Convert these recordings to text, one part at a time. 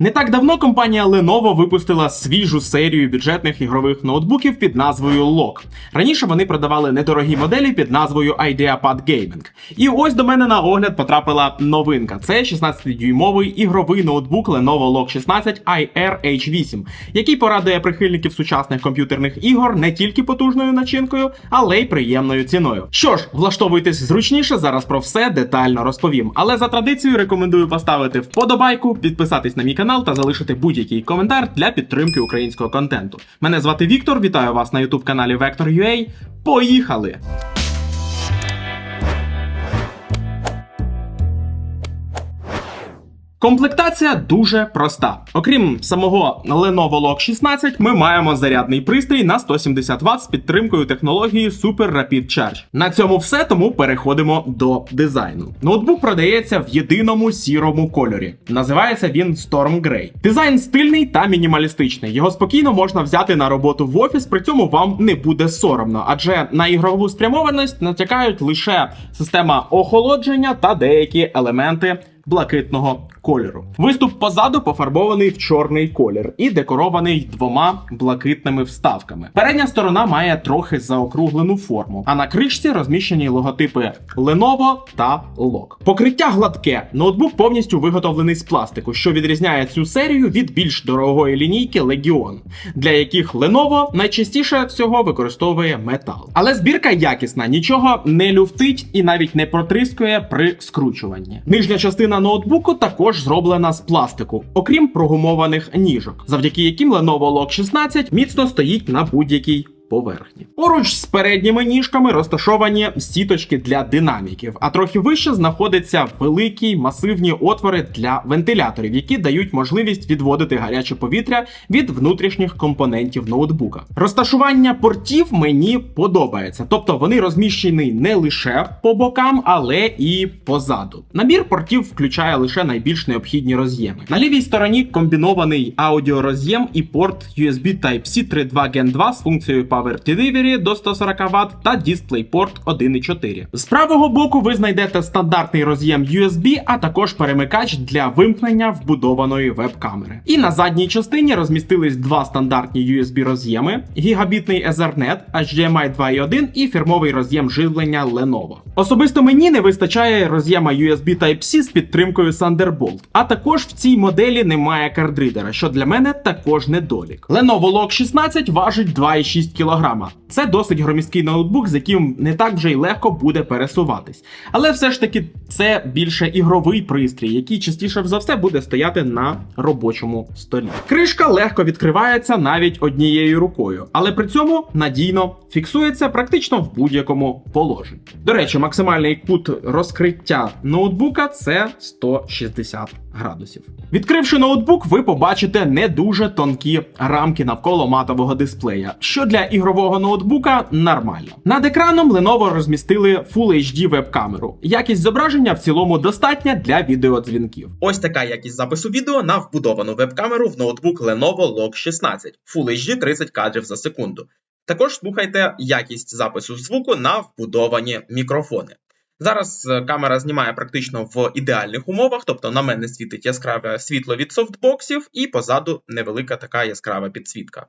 Не так давно компанія Lenovo випустила свіжу серію бюджетних ігрових ноутбуків під назвою LOG. Раніше вони продавали недорогі моделі під назвою IdeaPad Gaming. І ось до мене на огляд потрапила новинка. Це 16-дюймовий ігровий ноутбук Lenovo LOG 16 IR H8, який порадує прихильників сучасних комп'ютерних ігор не тільки потужною начинкою, але й приємною ціною. Що ж, влаштовуйтесь зручніше, зараз про все детально розповім. Але за традицією рекомендую поставити вподобайку, підписатись на мій канал та залишити будь-який коментар для підтримки українського контенту. Мене звати Віктор, вітаю вас на youtube каналі Vector.ua. Поїхали! Комплектація дуже проста. Окрім самого Lenovo Log 16, ми маємо зарядний пристрій на 170 Вт з підтримкою технології Super Rapid Charge. На цьому все, тому переходимо до дизайну. Ноутбук продається в єдиному сірому кольорі. Називається він Storm Grey. Дизайн стильний та мінімалістичний. Його спокійно можна взяти на роботу в офіс, при цьому вам не буде соромно, адже на ігрову спрямованість натякають лише система охолодження та деякі елементи блакитного кольору. Виступ позаду пофарбований в чорний колір і декорований двома блакитними вставками. Передня сторона має трохи заокруглену форму, а на кришці розміщені логотипи Lenovo та LOG. Покриття гладке. Ноутбук повністю виготовлений з пластику, що відрізняє цю серію від більш дорогої лінійки Legion, для яких Lenovo найчастіше всього використовує метал. Але збірка якісна, нічого не люфтить і навіть не протрискує при скручуванні. Нижня частина ноутбуку також зроблена з пластику, окрім прогумованих ніжок, завдяки яким Lenovo Log 16 міцно стоїть на будь-якій поверхні. Поруч з передніми ніжками розташовані сіточки для динаміків, а трохи вище знаходяться великі масивні отвори для вентиляторів, які дають можливість відводити гаряче повітря від внутрішніх компонентів ноутбука. Розташування портів мені подобається, тобто вони розміщені не лише по бокам, але і позаду. Набір портів включає лише найбільш необхідні роз'єми. На лівій стороні комбінований аудіороз'єм і порт USB Type-C 3.2 Gen 2 з функцією Power Delivery до 140 Вт та DisplayPort 1.4. З правого боку ви знайдете стандартний роз'єм USB, а також перемикач для вимкнення вбудованої веб-камери. І на задній частині розмістились два стандартні USB роз'єми: гігабітний Ethernet, HDMI 2.1 і фірмовий роз'єм живлення Lenovo. Особисто мені не вистачає роз'єма USB Type-C з підтримкою Thunderbolt, а також в цій моделі немає кардридера, що для мене також недолік. Lenovo Log 16 важить 2,6 кг. Це досить громісткий ноутбук, з яким не так вже й легко буде пересуватись. Але все ж таки це більше ігровий пристрій, який частіше за все буде стояти на робочому столі. Кришка легко відкривається навіть однією рукою, але при цьому надійно фіксується практично в будь-якому положенні. До речі, максимальний кут розкриття ноутбука це 160 градусів. Відкривши ноутбук, ви побачите не дуже тонкі рамки навколо матового дисплея, що для ігрового ноутбука нормально. Над екраном Lenovo розмістили Full HD веб-камеру. Якість зображення в цілому достатня для відеодзвінків. Ось така якість запису відео на вбудовану веб-камеру в ноутбук Lenovo Log 16 Full HD 30 кадрів за секунду. Також слухайте якість запису звуку на вбудовані мікрофони. Зараз е, камера знімає практично в ідеальних умовах, тобто на мене світить яскраве світло від софтбоксів, і позаду невелика така яскрава підсвітка.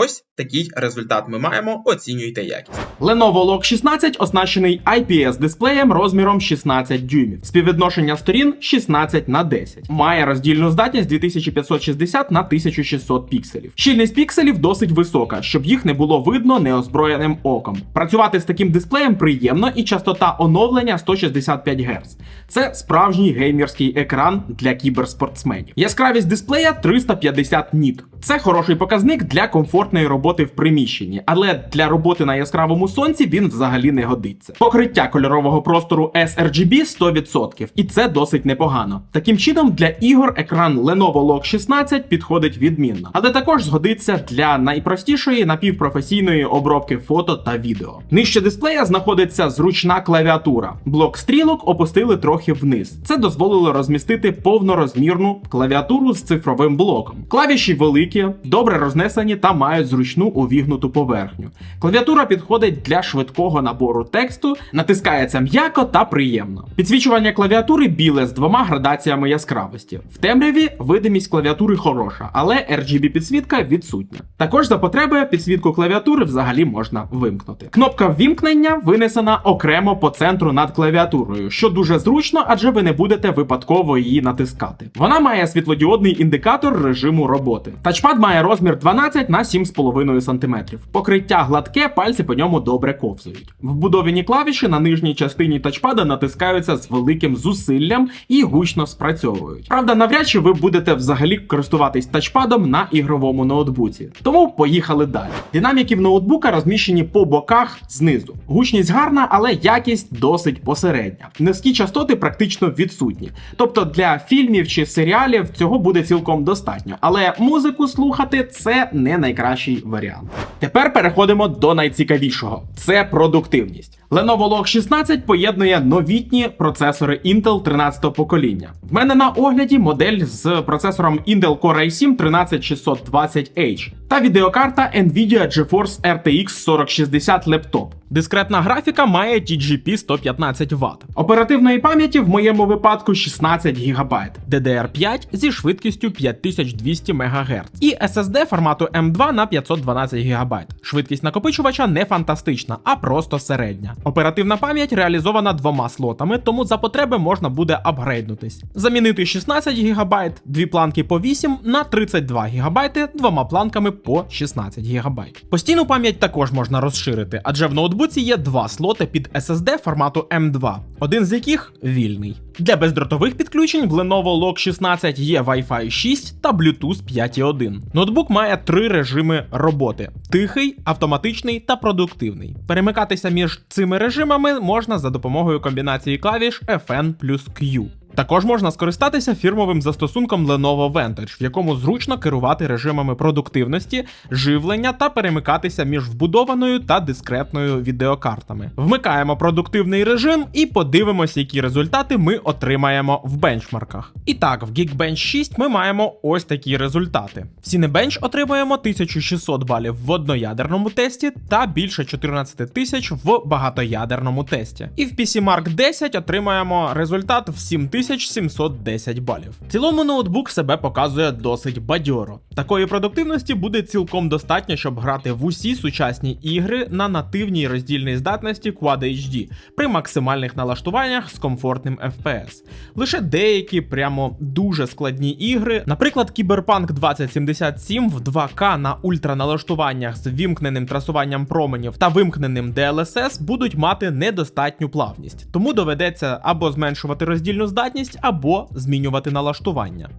Ось такий результат ми маємо. Оцінюйте якість. Lenovo Log 16 оснащений IPS дисплеєм розміром 16 дюймів. Співвідношення сторін 16 на 10. Має роздільну здатність 2560 на 1600 пікселів. Щільність пікселів досить висока, щоб їх не було видно неозброєним оком. Працювати з таким дисплеєм приємно і частота оновлення 165 Гц. Це справжній геймерський екран для кіберспортсменів. Яскравість дисплея 350 ніт. Це хороший показник для комфортної роботи в приміщенні, але для роботи на яскравому сонці він взагалі не годиться. Покриття кольорового простору sRGB 100%, і це досить непогано. Таким чином, для ігор екран Lenovo Log 16 підходить відмінно, але також згодиться для найпростішої напівпрофесійної обробки фото та відео. Нижче дисплея знаходиться зручна клавіатура. Блок стрілок опустили трохи вниз. Це дозволило розмістити повнорозмірну клавіатуру з цифровим блоком. Клавіші великі, добре рознесені та мають мають зручну увігнуту поверхню. Клавіатура підходить для швидкого набору тексту, натискається м'яко та приємно. Підсвічування клавіатури біле з двома градаціями яскравості. В темряві видимість клавіатури хороша, але RGB підсвітка відсутня. Також за потреби підсвітку клавіатури взагалі можна вимкнути. Кнопка ввімкнення винесена окремо по центру над клавіатурою, що дуже зручно, адже ви не будете випадково її натискати. Вона має світлодіодний індикатор режиму роботи. Тачпад має розмір 12 на 7,5 см. Покриття гладке, пальці по ньому добре ковзають. Вбудовані клавіші на нижній частині тачпада натискаються з великим зусиллям і гучно спрацьовують. Правда, навряд чи ви будете взагалі користуватись тачпадом на ігровому ноутбуці. Тому поїхали далі. Динаміки в ноутбука розміщені по боках знизу. Гучність гарна, але якість досить посередня. Низькі частоти практично відсутні. Тобто для фільмів чи серіалів цього буде цілком достатньо. Але музику слухати це не найкращий варіант. Тепер переходимо до найцікавішого: це продуктивність. Lenovo Log 16 поєднує новітні процесори Intel 13 покоління. В мене на огляді модель з процесором Intel Core i7 13620H та відеокарта Nvidia GeForce RTX 4060 Laptop. Дискретна графіка має TGP 115 Вт. Оперативної пам'яті в моєму випадку 16 ГБ, DDR5 зі швидкістю 5200 МГц і SSD формату M2 на 512 ГБ. Швидкість накопичувача не фантастична, а просто середня. Оперативна пам'ять реалізована двома слотами, тому за потреби можна буде апгрейднутись. Замінити 16 ГБ, дві планки по 8 на 32 ГБ двома планками по 16 ГБ. Постійну пам'ять також можна розширити, адже в ноутбуці є два слоти під SSD формату M2, один з яких вільний. Для бездротових підключень в Lenovo Log 16 є Wi-Fi 6 та Bluetooth 5.1. Ноутбук має три режими роботи: тихий, автоматичний та продуктивний. Перемикатися між цими режимами можна за допомогою комбінації клавіш FN плюс Q. Також можна скористатися фірмовим застосунком Lenovo Vantage, в якому зручно керувати режимами продуктивності, живлення та перемикатися між вбудованою та дискретною відеокартами. Вмикаємо продуктивний режим і подивимось, які результати ми отримаємо в бенчмарках. І так, в Geekbench 6 ми маємо ось такі результати. В Cinebench отримуємо 1600 балів в одноядерному тесті та більше 14 тисяч в багатоядерному тесті. І в PCMark 10 отримаємо результат в 7000 7710 балів. В цілому ноутбук себе показує досить бадьоро. Такої продуктивності буде цілком достатньо, щоб грати в усі сучасні ігри на нативній роздільній здатності Quad HD при максимальних налаштуваннях з комфортним FPS. Лише деякі прямо дуже складні ігри, наприклад, Cyberpunk 2077 в 2К на ультраналаштуваннях з вімкненим трасуванням променів та вимкненим DLSS будуть мати недостатню плавність, тому доведеться або зменшувати роздільну здатність, або змінювати налаштування.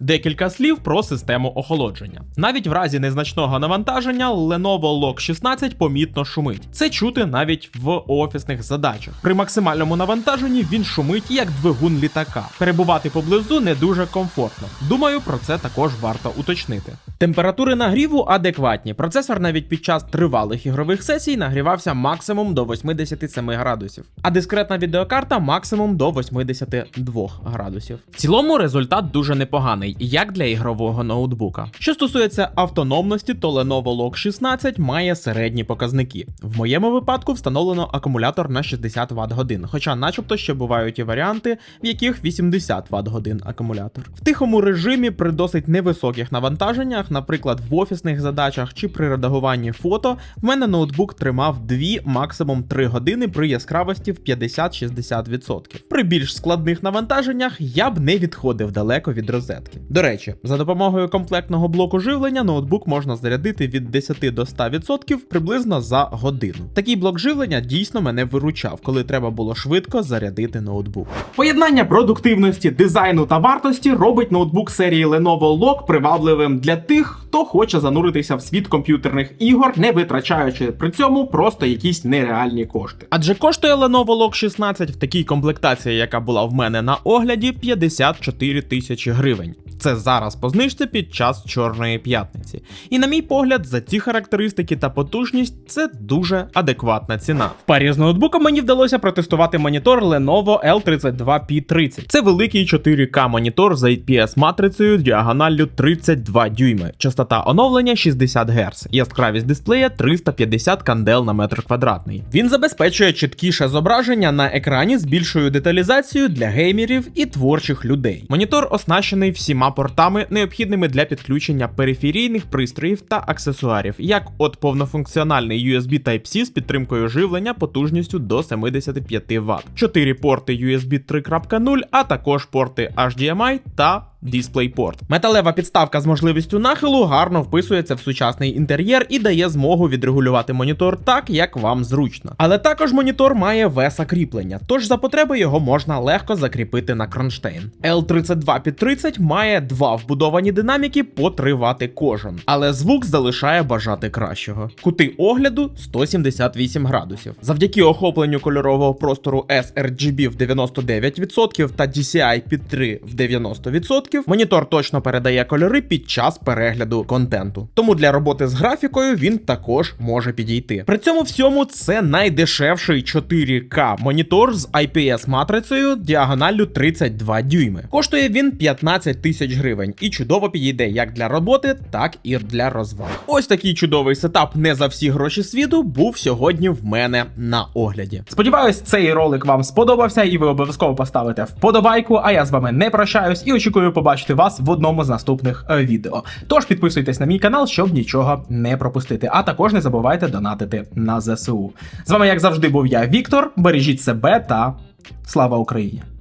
Декілька слів про систему охолодження. Навіть в разі незначного навантаження Lenovo Log 16 помітно шумить. Це чути навіть в офісних задачах. При максимальному навантаженні він шумить як двигун літака. Перебувати поблизу не дуже комфортно. Думаю, про це також варто уточнити. Температури нагріву адекватні. Процесор навіть під час тривалих ігрових сесій нагрівався максимум до 87 градусів, а дискретна відеокарта максимум до 82 градусів. В цілому результат дуже непоганий, як для ігрового ноутбука. Що стосується автономності, то Lenovo Log 16 має середні показники. В моєму випадку встановлено акумулятор на 60 Вт годин, хоча, начебто, ще бувають і варіанти, в яких 80 Вт годин акумулятор. В тихому режимі при досить невисоких навантаженнях, наприклад, в офісних задачах чи при редагуванні фото, в мене ноутбук тримав 2, максимум 3 години при яскравості в 50-60%. При більш складних навантаженнях я б не відходив далеко від розетки. До речі, за допомогою комплектного блоку живлення ноутбук можна зарядити від 10 до 100% приблизно за годину. Такий блок живлення дійсно мене виручав, коли треба було швидко зарядити ноутбук. Поєднання продуктивності, дизайну та вартості робить ноутбук серії Lenovo Log привабливим для тих, хто хоче зануритися в світ комп'ютерних ігор, не витрачаючи при цьому просто якісь нереальні кошти. Адже коштує Lenovo Log 16 в такій комплектації, яка була в мене на огляді, 54 тисячі гривень. Це зараз по знижці під час чорної п'ятниці. І на мій погляд, за ці характеристики та потужність це дуже адекватна ціна. В парі з ноутбуком мені вдалося протестувати монітор Lenovo L32P30. Це великий 4К монітор з IPS матрицею діагоналлю 32 дюйми, частота оновлення 60 Гц, яскравість дисплея 350 кандел на метр квадратний. Він забезпечує чіткіше зображення на екрані з більшою деталізацією для геймерів і творчих людей. Монітор оснащений всіма портами, необхідними для підключення периферійних пристроїв та аксесуарів, як от повнофункціональний USB Type-C з підтримкою живлення потужністю до 75 Вт, 4 порти USB 3.0, а також порти HDMI та DisplayPort. Металева підставка з можливістю нахилу гарно вписується в сучасний інтер'єр і дає змогу відрегулювати монітор так, як вам зручно. Але також монітор має веса кріплення, тож за потреби його можна легко закріпити на кронштейн. L32 під 30 має два вбудовані динаміки по 3 Вт кожен, але звук залишає бажати кращого. Кути огляду 178 градусів. Завдяки охопленню кольорового простору sRGB в 99% та DCI під 3 в 90%, монітор точно передає кольори під час перегляду контенту. Тому для роботи з графікою він також може підійти. При цьому всьому це найдешевший 4К монітор з IPS матрицею діагоналлю 32 дюйми. Коштує він 15 тисяч гривень і чудово підійде як для роботи, так і для розваг. Ось такий чудовий сетап не за всі гроші світу був сьогодні в мене на огляді. Сподіваюсь, цей ролик вам сподобався, і ви обов'язково поставите вподобайку. А я з вами не прощаюсь і очікую побачити вас в одному з наступних е, відео. Тож підписуйтесь на мій канал, щоб нічого не пропустити. А також не забувайте донатити на ЗСУ. З вами, як завжди, був я, Віктор. Бережіть себе та слава Україні!